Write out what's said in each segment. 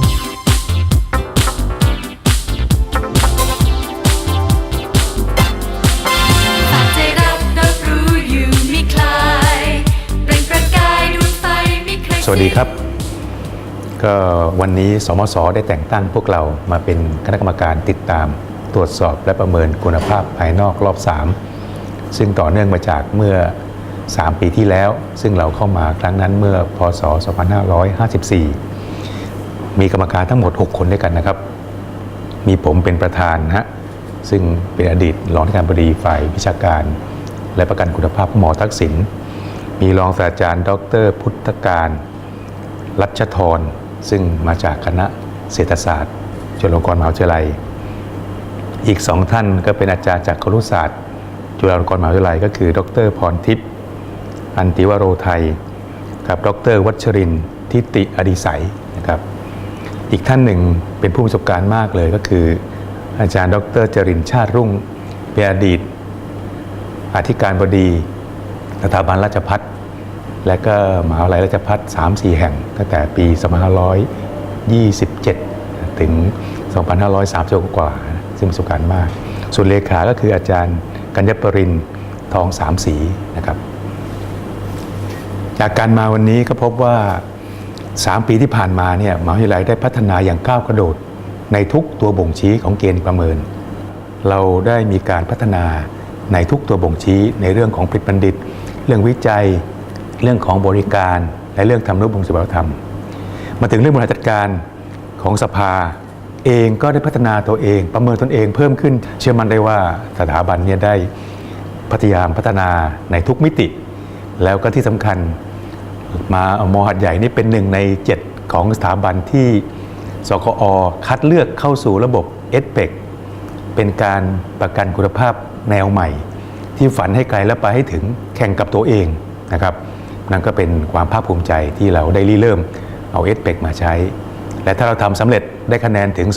สวัสดีครับ ก็วันนี้สมสได้แต่งตั้งพวกเรามาเป็นคณะกรรมการติดตามตรวจสอบและประเมินคุณภาพภายนอกรอบ 3 ซึ่งต่อเนื่องมาจากเมื่อ 3 ปีที่แล้ว ซึ่งเราเข้ามาครั้งนั้นเมื่อพศ 2554 มีกรรมการทั้งหมด 6 คนด้วยกันนะครับ มีผมเป็นประธานนะฮะซึ่งเป็นอดีตรองที่การบดีฝ่ายวิชาการ และประกันคุณภาพหมอทักษิณมีรองศาสตราจารย์ ดร พุทธการ รัชทรซึ่งมาจากคณะเศรษฐศาสตร์จุฬาลงกรณ์มหาวิทยาลัย อีกสองท่านก็เป็นอาจารย์จากครุศาสตร์ จุฬาลงกรณ์มหาวิทยาลัย ก็คือ ดรพรทิพย์อันติวโรไทย กับดรวัชรินทร์ทิติอดิสัยนะครับ อีกท่านหนึ่งเป็นผู้มีประสบการณ์มากเลยก็คือ อาจารย์ดรจรินชาติรุ่งเป็นอดีตอธิการบดีสถาบันราชพัฒและก็มหาวิทยาลัยราชพัฒ3 4แห่ง ตั้งแต่ปี 2527 ถึง 2530 กว่า ซึ่งประสบการณ์มาก ส่วนเลขา ก็คืออาจารย์กัญญปรินทองสามสีนะครับ จากการมาวันนี้ก็พบว่า 3 ปีที่ผ่านมาเนี่ยมหาวิทยาลัยได้พัฒนาอย่างก้าวกระโดด ในทุกตัวบ่งชี้ของเกณฑ์ประเมิน เราได้มีการพัฒนาในทุกตัวบ่งชี้ในเรื่องของผลิตบัณฑิต เรื่องวิจัย เรื่องของบริการและเรื่องทำนุบำรุงสุขภาพธรรม มาถึงเรื่องบริหารจัดการของสภาเองก็ได้พัฒนาตัวเอง ประเมินตนเองเพิ่มขึ้น เชื่อมั่นได้ว่าสถาบันเนี่ยได้พยายามพัฒนาในทุกมิติ แล้วก็ที่สำคัญ มามหัดใหญ่นี่เป็นหนึ่งใน 7 ของสถาบันที่สกอคัดเลือกเข้าสู่ระบบเอสเปกเป็นการประกันคุณภาพแนวใหม่ ที่ฝันให้ไกลและไปให้ถึงแข่งกับตัวเองนะครับนั่นก็เป็นความภาคภูมิใจที่เราได้ริเริ่มเอาเอสเปกมาใช้ และถ้าเราทำสำเร็จได้คะแนนถึง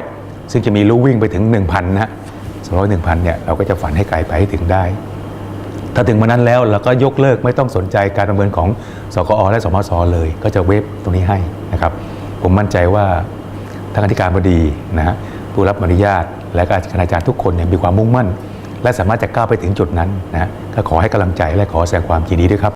200 ซึ่งจะมีลู่วิ่งไปถึง 1,000นะ200 1,000เนี่ยเราก็จะฝันให้ไกลไปให้ถึงได้ ถ้าถึงวันนั้นแล้วเราก็ยกเลิกไม่ต้องสนใจการประเมินของสกอและสมสเลย ก็จะเวฟตรงนี้ให้นะครับ ผมมั่นใจว่าทางอธิการบดีนะฮะผู้รับอนุญาต และก็คณาจารย์ทุกคนเนี่ยมีความมุ่งมั่น และสามารถจะก้าวไปถึงจุดนั้นนะฮะก็ขอให้กำลังใจและขอแสดงความยินดีด้วยครับ